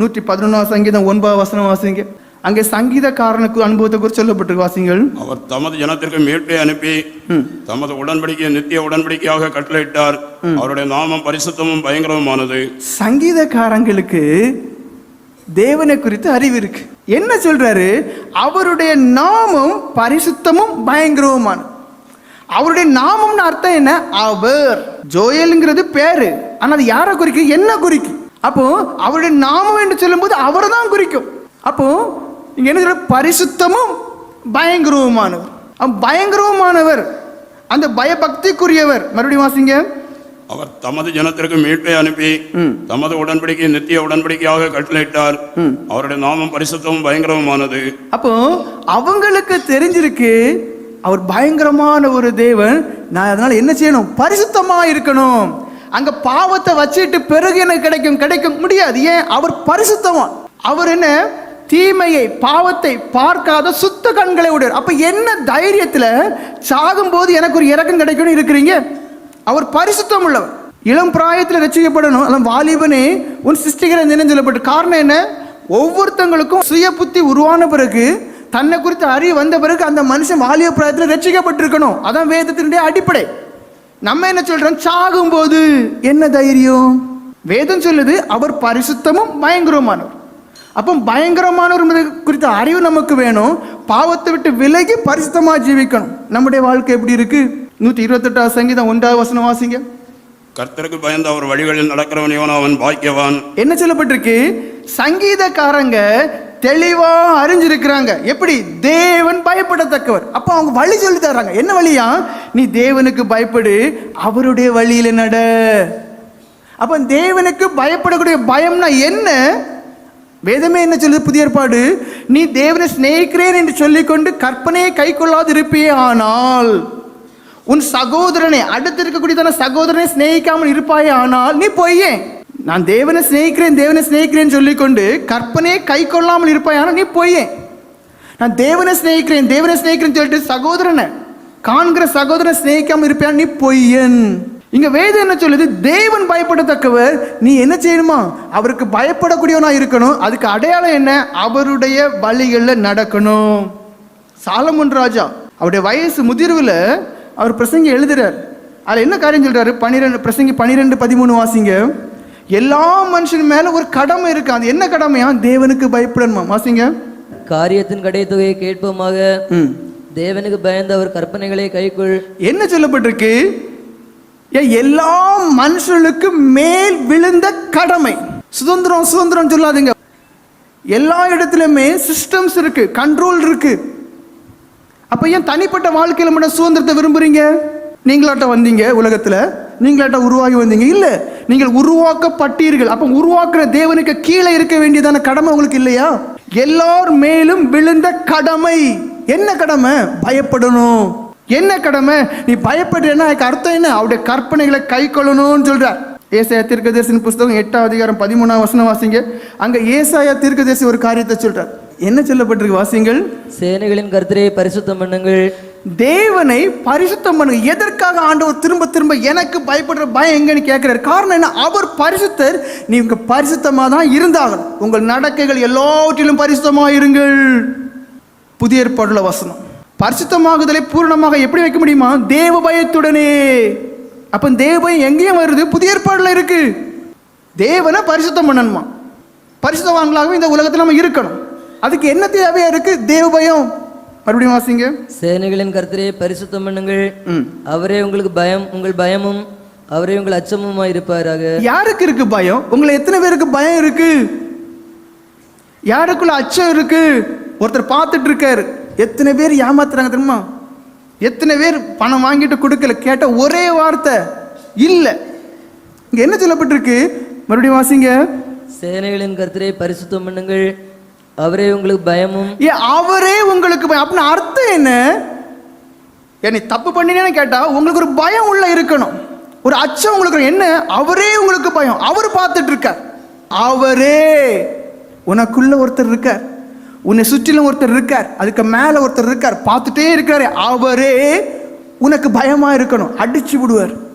நூற்றி பதினொன்றாம் சங்கீதம் ஒன்பதாம் வசனம் வாசிங்க. அங்கே சங்கீதக்காரனுக்கு அனுபவத்தை குறித்து சொல்லப்பட்டிருக்கு வாசிங்கள். அவர் தமது ஜனத்திற்கு மீட்பை அனுப்பி தமது உடன்படிக்கையை நித்திய உடன்படிக்கையாக கட்டளையிட்டார். அவருடைய நாமம் பரிசுத்தமும் பயங்கரமானது சங்கீதக்காரங்களுக்கு தேவனை குறித்து அறிவு இருக்கு. என்ன சொல்றாரு? அவருடைய நாமம் பரிசுத்தமும் பயங்கரவுமான அவருடைய நாமம்னு அர்த்தம் என்ன? அவர். ஜோயலுங்கிறது பேரு. ஆனா அது யாரை குறிக்கும் என்ன குறிக்கும் அப்போ அவருடைய நாமம் என்று சொல்லும்போது அவரை தான் குறிக்கும். அப்போ இங்க என்ன சொல்ற? பரிசுத்தமும் பயங்கரவுமானவர். பயங்கரவுமானவர் அந்த பயபக்திக்குரியவர் மறுபடியும் வாசிங்க. அவர் தமது ஜனத்திற்கு மீட்பை அனுப்பி தமது உடன்படிக்கையை நித்திய உடன்படிக்கையாக கட்டளையிட்டார். அவருடைய நாமம் பரிசுத்தமும் பயங்கரமானது அப்போ அவங்களுக்கு தெரிஞ்சிருக்கு அவர் பயங்கரமான ஒரு தேவன். நான் அதனால என்ன செய்யணும்? பரிசுத்தமா இருக்கணும். அங்கே பாவத்தை வச்சுட்டு பிறகு எனக்கு கிடைக்கும் கிடைக்க முடியாது. ஏன்? அவர் பரிசுத்தவன். அவர் என்ன? தீமையை பாவத்தை பார்க்காத சுத்த கண்களை உடையவர். அப்போ என்ன தைரியத்தில் சாகும்போது எனக்கு ஒரு இறக்கம் கிடைக்கும்னு இருக்கிறீங்க? அவர் பரிசுத்தம் உள்ளவர். இளம் பிராயத்தில் ரசிக்கப்படணும். அதான் வாலிபனே உன் சிருஷ்டிகர நினைஞ்சு சொல்லப்பட்டு. காரணம் என்ன? ஒவ்வொருத்தங்களுக்கும் சுய புத்தி உருவான பிறகு தன்னை குறித்து அறிவு வந்த பிறகு அந்த மனுஷன் வாலிப பிராயத்தில் ரசிக்கப்பட்டிருக்கணும். அதான் வேதத்தினுடைய அடிப்படை. நம்ம என்ன சொல்றோம்? சாகும்போது என்ன தைரியம்? வேதம் சொல்லுது அவர் பரிசுத்தமும் பயங்கரமானவர். அப்போ பயங்கரமானவர் குறித்த அறிவு நமக்கு வேணும். பாவத்தை விட்டு விலகி பரிசுத்தமா ஜீவிக்கணும். நம்முடைய வாழ்க்கை எப்படி இருக்கு? நூற்றி இருபத்தெட்டாவது சங்கீதம் ஒன்றாவது வசனம் வாசிங்க. கர்த்தருக்கு பயந்து அவர் வழிகளில் நடக்கிறவன் இவன் அவன் பாக்கியவான். என்ன சொல்லப்பட்டிருக்கு? சங்கீதக்காரங்க தெளிவாக அறிஞ்சிருக்கிறாங்க. எப்படி? தேவன் பயப்படத்தக்கவர். அப்போ அவங்க வழி சொல்லி தர்றாங்க. என்ன வழியா? நீ தேவனுக்கு பயப்படு அவருடைய வழியில் நட. அப்போ தேவனுக்கு பயப்படக்கூடிய பயம்னா என்ன? வேதமே என்ன சொல்லுது? புதிய ஏற்பாடு. நீ தேவனை சிநேகிக்கிறேன் என்று சொல்லிக்கொண்டு கற்பனையை கை கொள்ளாது இருப்பியே ஆனால் உன் சகோதரனை அடுத்து இருக்கக்கூடியதான சகோதரனை சிநேகிக்காமல் இருப்பாயே ஆனால் நீ பொய்யே. நான் தேவனை சிநேகிக்கிறேன் தேவனை சிநேகிக்கிறேன் சொல்லிக்கொண்டு கற்பனையை கை கொள்ளாமல் இருப்பாய் ஆனால் நீ பொய்யே. நான் தேவனை சிநேகிக்கிறேன் தேவனை சிநேகிக்கிறேன் சொல்லிட்டு சகோதரனை காண்கிற சகோதரனை சிநேகிக்காமல் இருப்பான் நீ பொய்யன். இங்க வேதம் என்ன சொல்லுது? தேவன் பயப்படத்தக்கவர் நீ என்ன செய்யணுமா? அவருக்கு பயப்படக்கூடியவனா இருக்கணும். அதுக்கு அடையாளம் என்ன? அவருடைய வழிகளில் நடக்கணும். சாலமுன் ராஜா அவருடைய வயசு முதிர்வில் அவர் பிரசங்கி எழுதுறார். அதில் என்ன காரியம் சொல்றாரு? பன்னிரெண்டு பிரசங்கி பன்னிரெண்டு பதிமூணு வாசிங்க. எல்லா மனுஷன் மேல ஒரு கடமை இருக்கு. அது என்ன கடமையா? தேவனுக்கு பயப்படணுமா? வாசிங்க. காரியத்தின் கடைத்தொகையை கேட்போமாக. தேவனுக்கு பயந்து அவர் கற்பனைகளை கைக்குள் என்ன சொல்லப்பட்டிருக்கு? எல்லா மனுஷர்களுக்கு மேல் விழுந்த கடமை. சுதந்திரம் சுதந்திரம் சொல்லாதீங்க. எல்லா இடத்துலையுமே சிஸ்டம்ஸ் இருக்கு கண்ட்ரோல் இருக்கு. அப்ப ஏன் தனிப்பட்ட வாழ்க்கையில மட்டும் சுதந்திரத்தை விரும்புறீங்க? நீங்களாட்ட வந்தீங்க உலகத்துல. நீங்களாட்ட உருவாகி வந்தீங்க? இல்லை. நீங்கள் உருவாக்கப்பட்டீர்கள். அப்போ உருவாக்குற தேவனுக்கு கீழே இருக்க வேண்டியதான கடமை உங்களுக்கு இல்லையா? எல்லார் மேலும் விழுந்த கடமை. என்ன கடமை? பயப்படணும். என்ன கடமை? நீ பயப்படுறேன்னா அதுக்கு அர்த்தம் என்ன? அவருடைய கற்பனைகளை கை கொள்ளணும்னு சொல்றார். ஏசாயா தீர்க்கதரிசன புஸ்தகம் எட்டாம் அதிகாரம் பதிமூணாம் வசனம் வாசிங்க. அங்க ஏசாயா தீர்க்கதரிசி ஒரு காரியத்தை சொல்றார். என்ன சொல்லப்பட்டிருக்கு வாசிங்கள் சேனைகளின் கர்த்தரை பரிசுத்தம் பண்ணுங்கள். தேவனை பரிசுத்தம் பண்ணுங்க. எதற்காக ஆண்டவர் திரும்ப திரும்ப எனக்கு பயப்படுற பயம் எங்கன்னு கேட்கிறார். காரணம் என்ன? அவர் பரிசுத்தர். நீங்க பரிசுத்தமாக தான் இருந்தாகணும். உங்கள் நடக்கைகள் எல்லாவற்றிலும் பரிசுத்தமாக இருங்கள். புதிய ஏற்பாடுள்ள வசனம். பரிசுத்தமாகுதலை பூரணமாக எப்படி வைக்க முடியுமா? தேவ பயத்துடனே. அப்போ தேவ பயம் எங்கேயும் வருது? புதிய ஏற்பாடில் இருக்கு. தேவனை பரிசுத்தம் பண்ணணுமா? பரிசுத்தவான்களாகவும் இந்த உலகத்தில் நம்ம இருக்கணும். அதுக்கு என்ன தேவையாக இருக்குது தேவ பயம். மறுபடியும் வாசிங்க. சேனைகளின் கர்த்தரை பரிசுத்தம் பண்ணுங்கள். அவரே உங்களுக்கு பயம் உங்கள் பயமும் அவரே உங்கள் அச்சமுமாய் இருப்பாராக. யாருக்கு இருக்கு பயம்? உங்களை எத்தனை பேருக்கு பயம் இருக்கு? யாருக்குள்ள அச்சம் இருக்கு? ஒருத்தர் பார்த்துட்டு இருக்காரு எத்தனை பேர் ஏமாத்துறாங்க தெரியுமா? எத்தனை பேர் பணம் வாங்கிட்டு கொடுக்கல? கேட்ட ஒரே வார்த்தை இல்லை. இங்க என்ன சொல்லப்பட்டிருக்கு? மறுபடியும் வாசிங்க. சேனைகளின் கர்த்தரை பரிசுத்தம் பண்ணுங்கள் அவரே உங்களுக்கு பயமும். ஏ அவரே உங்களுக்கு பயம். அப்படின்னு அர்த்தம் என்ன? ஏன் நீ தப்பு பண்ணினேன்னு கேட்டால் உங்களுக்கு ஒரு பயம் உள்ள இருக்கணும். ஒரு அச்சம் உங்களுக்கு என்ன? அவரே உங்களுக்கு பயம். அவர் பார்த்துட்டு இருக்கார். அவரே. உனக்குள்ள ஒருத்தர் இருக்கார். உன்னை சுற்றிலும் ஒருத்தர் இருக்கார். அதுக்கு மேலே ஒருத்தர் இருக்கார். பார்த்துட்டே இருக்காரு அவரே உனக்கு பயமாக இருக்கணும். அடிச்சு விடுவார்.